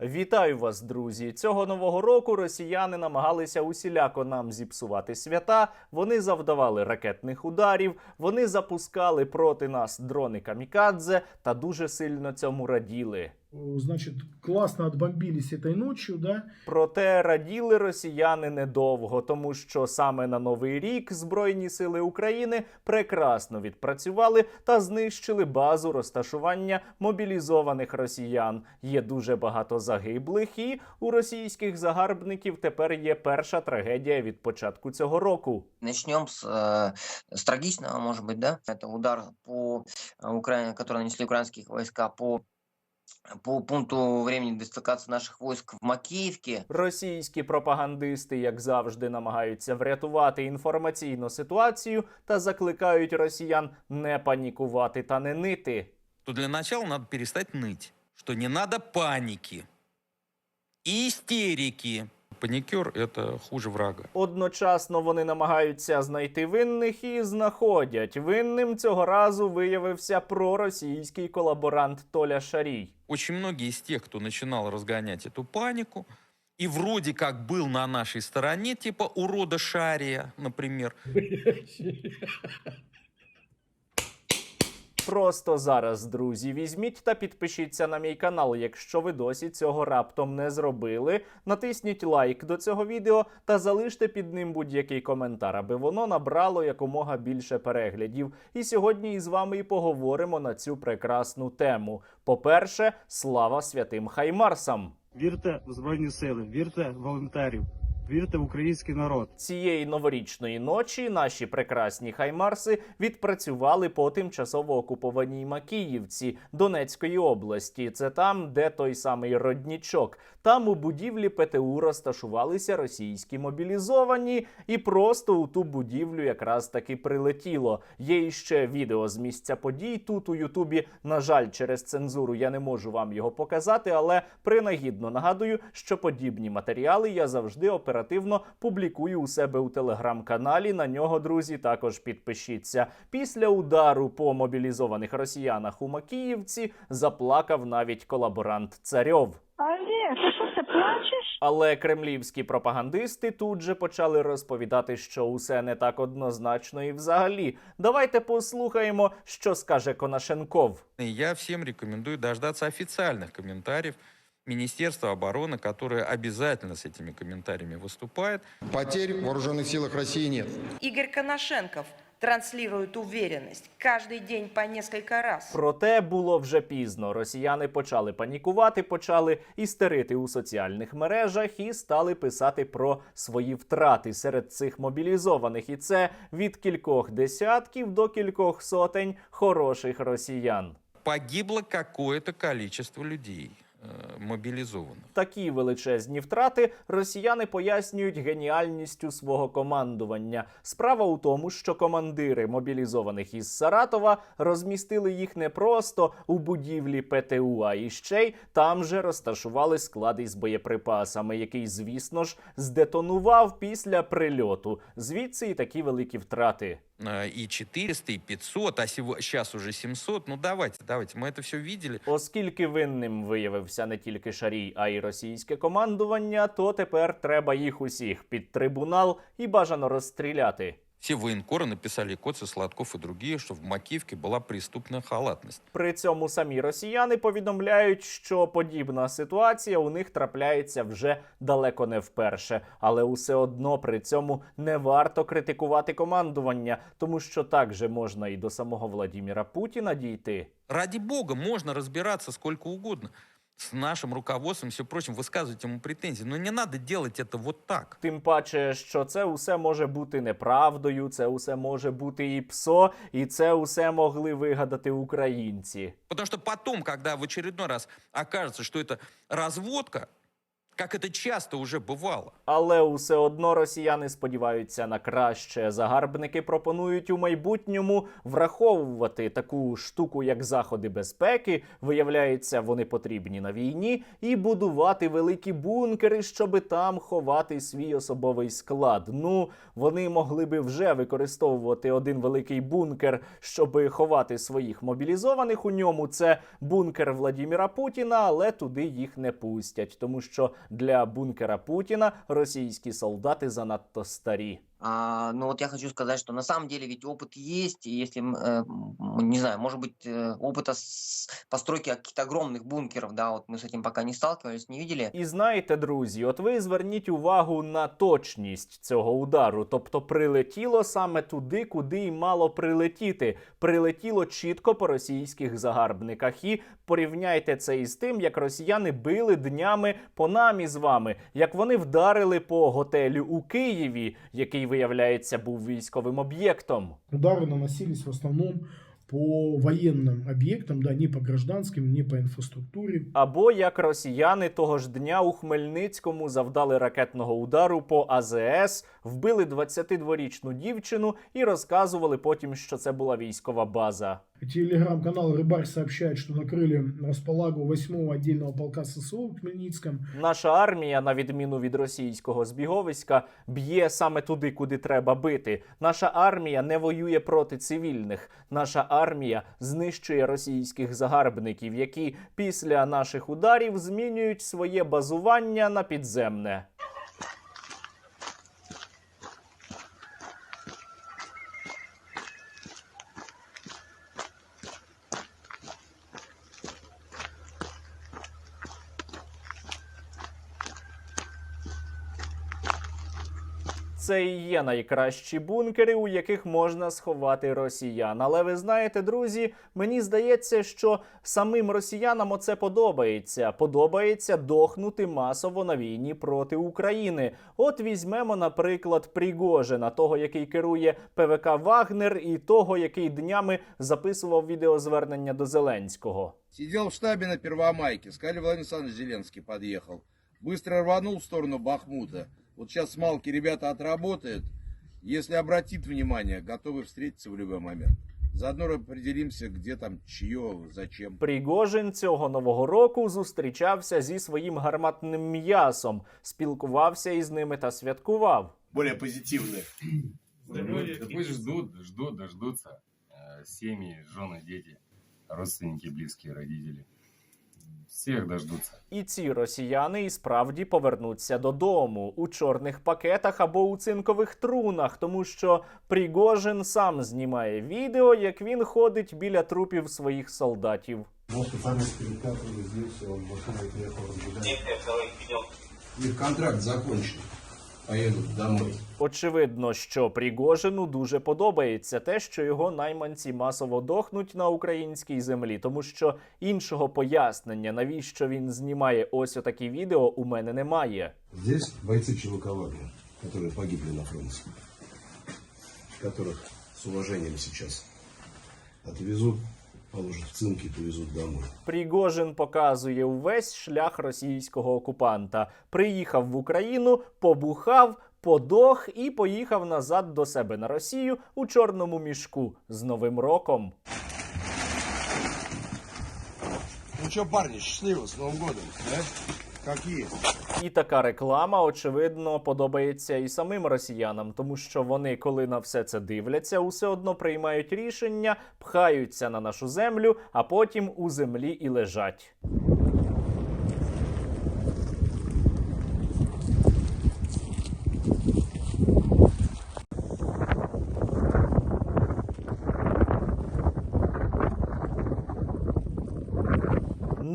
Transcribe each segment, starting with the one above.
Вітаю вас, друзі! Цього нового року росіяни намагалися усіляко нам зіпсувати свята. Вони завдавали ракетних ударів, вони запускали проти нас дрони камікадзе та дуже сильно цьому раділи Значит, классно отбомбились этой ночью, да? Проте раділи росіяни недовго, тому що саме на новий рік Збройні сили України прекрасно відпрацювали та знищили базу розташування мобілізованих росіян. Є дуже багато загиблих, і у російських загарбників тепер є перша трагедія від початку цього року. Начнем с, э, с трагичного, может быть, да? Это удар по э, Украине, который нанесли украинские войска по по пункту времени дислокації наших войск в Макіївці. Російські пропагандисти, як завжди, намагаються врятувати інформаційну ситуацію та закликають росіян не панікувати та не нити. то для начала надо перестать ныть, что не надо паники и истерики. Паникер – это хуже врага. Одночасно вони намагаються знайти винних і знаходять. Винним цього разу виявився проросійський колаборант Толя Шарій. Очень многие из тех, кто начинал разгонять эту панику, и вроде как был на нашей стороне, типа урода Шария, например, Просто зараз, друзі, візьміть та підпишіться на мій канал, якщо ви досі цього раптом не зробили. Натисніть лайк до цього відео та залиште під ним будь-який коментар, аби воно набрало якомога більше переглядів. І сьогодні із вами і поговоримо на цю прекрасну тему. По-перше, слава святим Хаймарсам! Вірте в Збройні Сили, вірте волонтерів, вірте в український народ. Цієї новорічної ночі наші прекрасні хаймарси відпрацювали по тимчасово окупованій Макіївці Донецької області. Це там, де той самий роднічок. Там у будівлі ПТУ розташувалися російські мобілізовані, і просто у ту будівлю якраз таки прилетіло. Є іще відео з місця подій. Тут у Ютубі, на жаль, через цензуру я не можу вам його показати, але принагідно нагадую, що подібні матеріали я завжди оперативно публікую у себе у телеграм-каналі. На нього, друзі, також підпишіться. Після удару по мобілізованих росіянах у Макіївці заплакав навіть колаборант Царьов. Олег, ты что, ты плачешь? Але кремлівські пропагандисти тут же почали розповідати, що усе не так однозначно і взагалі. Давайте послухаємо, що скаже Конашенков. И я всем рекомендую дождаться официальных комментариев Министерства обороны, которое обязательно с этими комментариями выступает. Потерь в вооруженных силах России нет. Игорь Коношенков транслирует уверенность каждый день по несколько раз. Проте було вже пізно. Росіяни почали панікувати, почали істерити у соціальних мережах і стали писати про свої втрати серед цих мобілізованих. І це від кількох десятків до кількох сотень хороших росіян. Погибло какое-то количество людей э, мобилизованных. Такі величезні втрати росіяни пояснюють геніальністю свого командування. Справа у тому, що командири мобілізованих із Саратова розмістили їх не просто у будівлі ПТУ, а іще й там же розташували склад із боєприпасами, який, звісно ж, здетонував після прильоту. Звідси і такі великі втрати. Э, И 400, и 500, а сейчас уже 700. Ну давайте, давайте, мы это все видели. Оскільки винним виявився не тільки Шарій, а й російське командування, то тепер треба їх усіх під трибунал і бажано розстріляти. Все военкоры написали Коцы, Сладков и другие, что в Макеевке была преступная халатность. При цьому самі росіяни повідомляють, що подібна ситуація у них трапляється вже далеко не вперше, але усе одно при цьому не варто критикувати командування, тому що так же можна і до самого Владіміра Путіна дійти. Ради бога, можно разбираться сколько угодно с нашим руководством и все прочим, высказывать ему претензии, но не надо делать это вот так. Тим паче, що це усе може бути неправдою, це усе може бути і псо, і це усе могли вигадати українці. Потому что потом, когда в очередной раз окажется, что это разводка, как это часто уже бывало. Але усе одно росіяни сподіваються на краще. Загарбники пропонують у майбутньому враховувати таку штуку, як заходи безпеки. Виявляється, вони потрібні на війні, і будувати великі бункери, щоби там ховати свій особовий склад. Ну вони могли би вже використовувати один великий бункер, щоби ховати своїх мобілізованих у ньому. Це бункер Владіміра Путіна, але туди їх не пустять, тому що для бункера Путіна російські солдати занадто старі. А, ну вот я хочу сказать, что на самом деле ведь опыт есть, и если, м, э, м, не знаю, может быть, э, опыта с постройки каких-то огромных бункеров, да, вот мы с этим пока не сталкивались, не видели. І знаєте, друзі, от ви зверніть увагу на точність цього удару. Тобто прилетіло саме туди, куди й мало прилетіти. Прилетіло чітко по російських загарбниках. І порівняйте це із тим, як росіяни били днями по нам із вами, як вони вдарили по готелю у Києві, який виявляється був військовим об'єктом. Удары наносились в основном по военным объектам, да, не по гражданским, не по инфраструктуре. Або як росіяни того ж дня у Хмельницькому завдали ракетного удару по АЗС, вбили 22-річну дівчину і розказували потім, що це була військова база. Телеграм-канал «Рыбарь» сообщает, что накрыли располагу 8-го отдельного полка ССО в Хмельницком. Наша армія, на відміну від російського збіговиська, б'є саме туди, куди треба бити. Наша армія не воює проти цивільних. Наша армія знищує російських загарбників, які після наших ударів змінюють своє базування на підземне. Це і є найкращі бункери, у яких можна сховати росіян. Але ви знаєте, друзі, мені здається, що самим росіянам оце подобається. Подобається дохнути масово на війні проти України. От візьмемо, наприклад, Пригожина, того, який керує ПВК Вагнер, і того, який днями записував відеозвернення до Зеленського. Сидел в штабе на Первомайке. Сказали, Владимир Александрович Зеленский подъехал. Быстро в сторону Бахмута. Вот сейчас с Малки ребята отработают. Если обратит внимание, готовы встретиться в любой момент. Заодно определимся, где там, чье, зачем. Пригожин цього нового року зустрічався зі своїм гарматним м'ясом, спілкувався із ними та святкував. Более позитивные. Да пусть ждут, ждут, дождутся. Э, Семьи, жены, дети, родственники, близкие, родители. Всех дождуться. І ці росіяни і справді повернуться додому у чорних пакетах або у цинкових трунах, тому що Пригожин сам знімає відео, як він ходить біля трупів своїх солдатів. Их контракт закончен. Поедут домой. Очевидно, що Пригожину дуже подобається те, що його найманці масово дохнуть на українській землі, тому що іншого пояснення, навіщо він знімає ось отакі відео, у мене немає. Здесь бойцы ЧВК Вагнер, которые погибли на фронте. Которых с уважением сейчас положат в цинки, повезут домой. Пригожин показує увесь шлях російського окупанта. Приїхав в Україну, побухав, подох і поїхав назад до себе на Росію у чорному мішку з Новим роком. Ну что, парни, счастливо, с Новым годом, да? І така реклама, очевидно, подобається і самим росіянам, тому що вони, коли на все це дивляться, усе одно приймають рішення, пхаються на нашу землю, а потім у землі і лежать.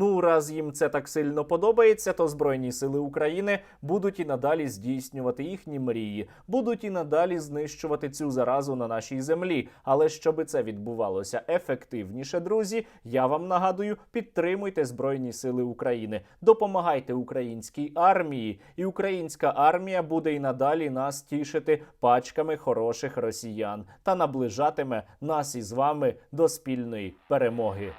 Ну, раз їм це так сильно подобається, то Збройні сили України будуть і надалі здійснювати їхні мрії, будуть і надалі знищувати цю заразу на нашій землі. Але щоб це відбувалося ефективніше, друзі, я вам нагадую, підтримуйте Збройні Сили України, допомагайте українській армії, і українська армія буде і надалі нас тішити пачками хороших росіян та наближатиме нас із вами до спільної перемоги.